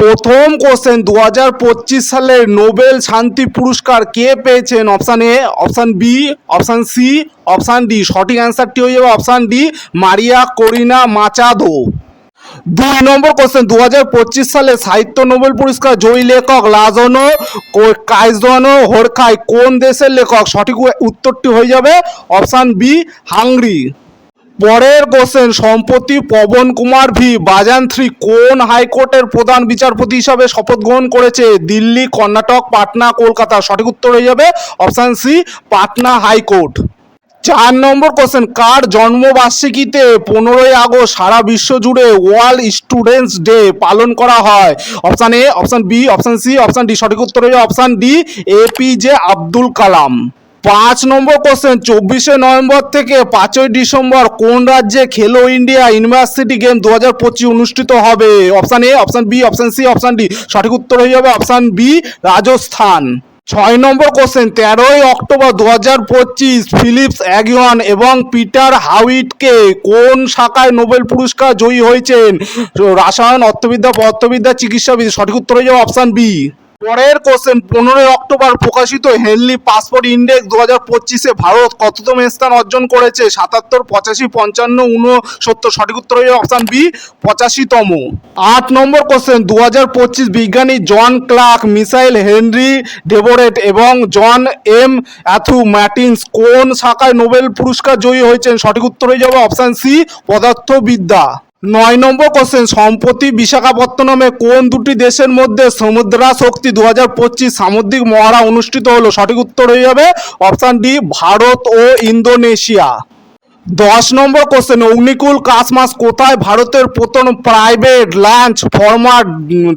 প্রথম কোশ্চেন দু হাজার পঁচিশ সালের নোবেল শান্তি পুরস্কার কে পেয়েছেন? Option A option B option C option D সঠিক অ্যান্সারটি হয়ে যাবে option Di Maria Corina Machado. দুই নম্বর কোশ্চেন দু হাজার পঁচিশ সালে সাহিত্য নোবেল পুরস্কার জয়ী লেখক লাজনো কাইজনো হোরখাই কোন দেশের লেখক? সঠিক উত্তরটি হয়ে যাবে অপশান বি হাঙ্গরি। পরের কোশ্চেন সম্প্রতি পবন কুমার ভি বাজান্ত্রী কোন হাইকোর্টের প্রধান বিচারপতি হিসাবে শপথ গ্রহণ করেছে? দিল্লি, কর্ণাটক, পাটনা, কলকাতা। সঠিক উত্তর হয়ে যাবে অপশান সি পাটনা হাইকোর্ট। চার নম্বর কোশ্চেন কার জন্মবার্ষিকীতে পনেরোই আগস্ট সারা বিশ্ব জুড়ে ওয়ার্ল্ড স্টুডেন্টস ডে পালন করা হয়? Option A option B option C option D সঠিক উত্তর হয়ে option D APJ Abdul Kalam পাঁচ নম্বর কোশ্চেন চব্বিশে নভেম্বর থেকে পাঁচই ডিসেম্বর কোন রাজ্যে খেলো ইন্ডিয়া ইউনিভার্সিটি গেম দু হাজার পঁচিশ অনুষ্ঠিত হবে? Option A option B option C option D সঠিক উত্তর হয়ে যাবে অপশান বি রাজস্থান। ছয় নম্বর কোশ্চেন তেরোই অক্টোবর দু হাজার পঁচিশ, ফিলিপস অ্যাগিয়ন এবং পিটার হাউইটকে কোন শাখায় নোবেল পুরস্কার জয়ী হয়েছেন? রাসায়ন, অর্থবিদ্যা, পদার্থবিদ্যা, চিকিৎসাবিদ। সঠিক উত্তর হয়ে যাবে অপশান বি পরের কোশ্চেন পনেরোই অক্টোবর প্রকাশিত হেনলি পাসপোর্ট ইন্ডেক্স দু হাজার পঁচিশে ভারত কততম স্থান অর্জন করেছে? সাতাত্তর, পঁচাশি, পঞ্চান্ন উনসত্তর সঠিক উত্তর হয়ে অপশান বি পঁচাশিতম। আট নম্বর কোশ্চেন দু হাজার পঁচিশ বিজ্ঞানী John Clarke Michel Henry Devoret এবং জন এম অ্যাথু ম্যাটিন্স কোন শাখায় নোবেল পুরস্কার জয়ী হয়েছেন? সঠিক উত্তর হয়ে যাবে অপশান সি পদার্থবিদ্যা। নয় নম্বর কোশ্চেন সম্প্রতি বিশাখাপত্তনমে কোন দুটি দেশের মধ্যে সমুদ্রা শক্তি দু হাজার পঁচিশ সামুদ্রিক মহড়া অনুষ্ঠিত হলো? সঠিক উত্তর হয়ে যাবে অপশান ডি ভারত ও ইন্দোনেশিয়া। দশ নম্বর কোশ্চেন অগ্নিকুল কাসমাস কোথায় ভারতের প্রথম private launch format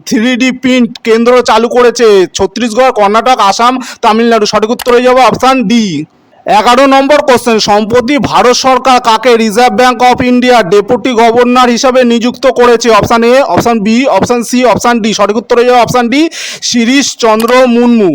three D print কেন্দ্র চালু করেছে? ছত্তিশগড়, কর্ণাটক, আসাম, তামিলনাড়ু। সঠিক উত্তর হয়ে যাবে অপশান ডি এগারো নম্বর কোশ্চেন সম্প্রতি ভারত সরকার কাকে Reserve Bank of India deputy governor হিসাবে নিযুক্ত করেছে? Option A option B option C option D সঠিক উত্তর হয়ে অপশান ডি শিরিশ চন্দ্র মুর্মু।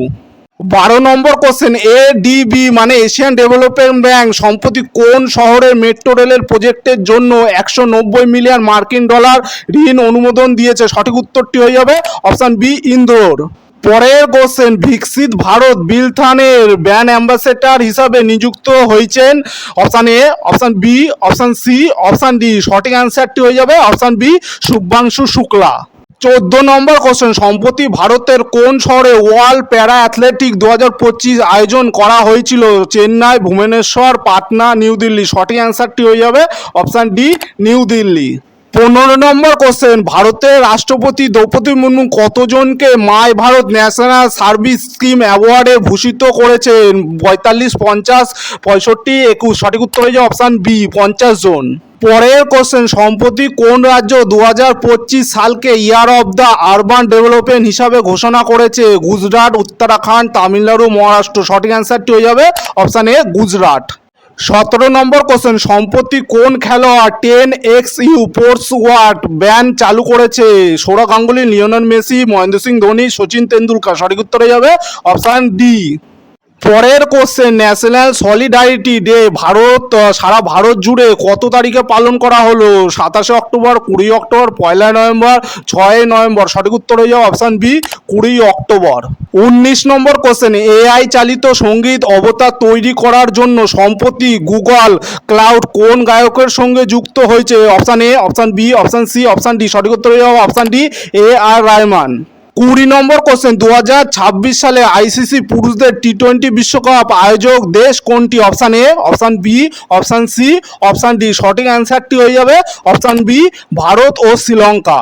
বারো নম্বর কোশ্চেন এ ডিবি মানে এশিয়ান ডেভেলপমেন্ট ব্যাংক সম্প্রতি কোন শহরের মেট্রো রেলের প্রজেক্টের জন্য একশো নব্বই মিলিয়ন মার্কিন ডলার ঋণ অনুমোদন দিয়েছে? সঠিক উত্তরটি হয়ে যাবে অপশান বি ইন্দোর। পরের question Viksit Bharat বিলথানের brand ambassador হিসাবে নিযুক্ত হয়েছেন। Option A, option B, option C, option D, সঠিক অ্যান্সারটি হয়ে যাবে। Option B, Shubhanshu Shukla. চোদ্দ নম্বর কোশ্চেন, সম্প্রতি ভারতের কোন শহরে ওয়ার্ল্ড প্যারা অ্যাথলেটিক দু পঁচিশ আয়োজন করা হয়েছিল? চেন্নাই, ভুবনেশ্বর, পাটনা, নিউ দিল্লি, সঠিক অ্যান্সারটি হয়ে যাবে। Option D, New Delhi. পনেরো নম্বর কোশ্চেন ভারতের রাষ্ট্রপতি দ্রৌপদী মুর্মু কতজনকে my Bharat national service scheme অ্যাওয়ার্ডে ভূষিত করেছেন? পঁয়তাল্লিশ, পঞ্চাশ, পঁয়ষট্টি, একুশ। সঠিক উত্তর হয়ে যাবে অপশান বি পঞ্চাশ জন। পরের কোশ্চেন সম্প্রতি কোন রাজ্য দু হাজার পঁচিশ সালকে year of the urban development হিসাবে ঘোষণা করেছে? গুজরাট, উত্তরাখণ্ড, তামিলনাড়ু, মহারাষ্ট্র। সঠিক অ্যান্সারটি হয়ে যাবে অপশান এ গুজরাট। সতেরো নম্বর কোশ্চেন সম্প্রতি কোন খেলোয়াড় ten X U sports wear brand চালু করেছে? সৌরভ গাঙ্গুলি, লিওনেল মেসি, মহেন্দ্র সিং ধোনি, সচিন তেন্ডুলকার, সঠিক উত্তরে যাবে অপশান ডি পরের question national solidarity day Bharat সারা ভারত জুড়ে কত তারিখে পালন করা হলো? সাতাশে অক্টোবর, কুড়ি অক্টোবর, পয়লা নভেম্বর ছয় নভেম্বর। সঠিক উত্তর হয়ে যাবে অপশান বি কুড়ি অক্টোবর। উনিশ নম্বর কোশ্চেন এআই চালিত সংগীত অবতার তৈরি করার জন্য সম্প্রতি গুগল ক্লাউড কোন গায়কের সঙ্গে যুক্ত হয়েছে? Option A option B option C option D সঠিক উত্তর হয়ে যাবে অপশান ডি এ আর রায়মান কুড়ি নম্বর কোশ্চেন দু হাজার ছাব্বিশ সালে আইসিসি পুরুষদের টি টোয়েন্টি বিশ্বকাপ আয়োজক দেশ কোনটি? Option A option B option C option D সঠিক অ্যান্সারটি হয়ে যাবে অপশান বি ভারত ও শ্রীলঙ্কা।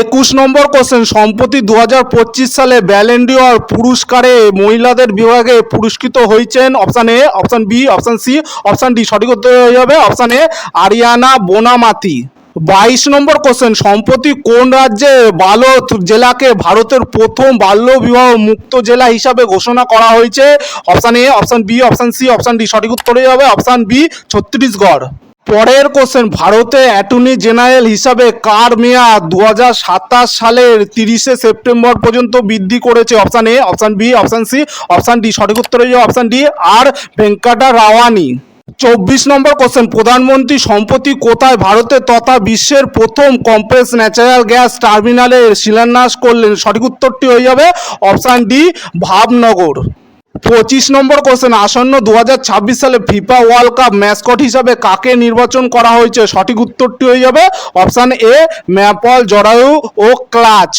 একুশ নম্বর কোশ্চেন সম্প্রতি দু হাজার পঁচিশ সালে ব্যালেন্ডিওর পুরস্কারে মহিলাদের বিভাগে পুরস্কৃত হয়েছেন option A option B option C option D সঠিক উত্তর হয়ে যাবে অপশান এ আরিয়ানা বোনামাতি বাইশ নম্বর কোশ্চেন সম্প্রতি কোন রাজ্যে বালোত জেলাকে ভারতের প্রথম বাল্য বিবাহ মুক্ত জেলা হিসাবে ঘোষণা করা হয়েছে? Option A option B option C option D সঠিক উত্তর যাবে অপশান বি ছত্তিশগড়। পরের কোশ্চেন ভারতে অ্যাটর্নি জেনারেল হিসাবে কার মেয়াদ দু হাজার সাতাশ সালের তিরিশে সেপ্টেম্বর পর্যন্ত বৃদ্ধি করেছে? Option A option B option C option D সঠিক উত্তর অপশান ডি আর ভেঙ্কাটা রাওয়ানি। চব্বিশ নম্বর কোশ্চেন প্রধানমন্ত্রী সম্প্রতি কোথায় ভারতে তথা বিশ্বের প্রথম কম্প্রেস ন্যাচারাল গ্যাস টার্মিনালের শিলান্যাস করলেন? সঠিক উত্তরটি হয়ে যাবে অপশান ডি ভাবনগর। পঁচিশ নম্বর কোশ্চেন আসন্ন দু হাজার ছাব্বিশ সালে ফিফা ওয়ার্ল্ড কাপ ম্যাসকট হিসাবে কাকে নির্বাচন করা হয়েছে? সঠিক উত্তরটি হয়ে যাবে অপশান এ ম্যাপল, জরায়ু ও ক্লাচ।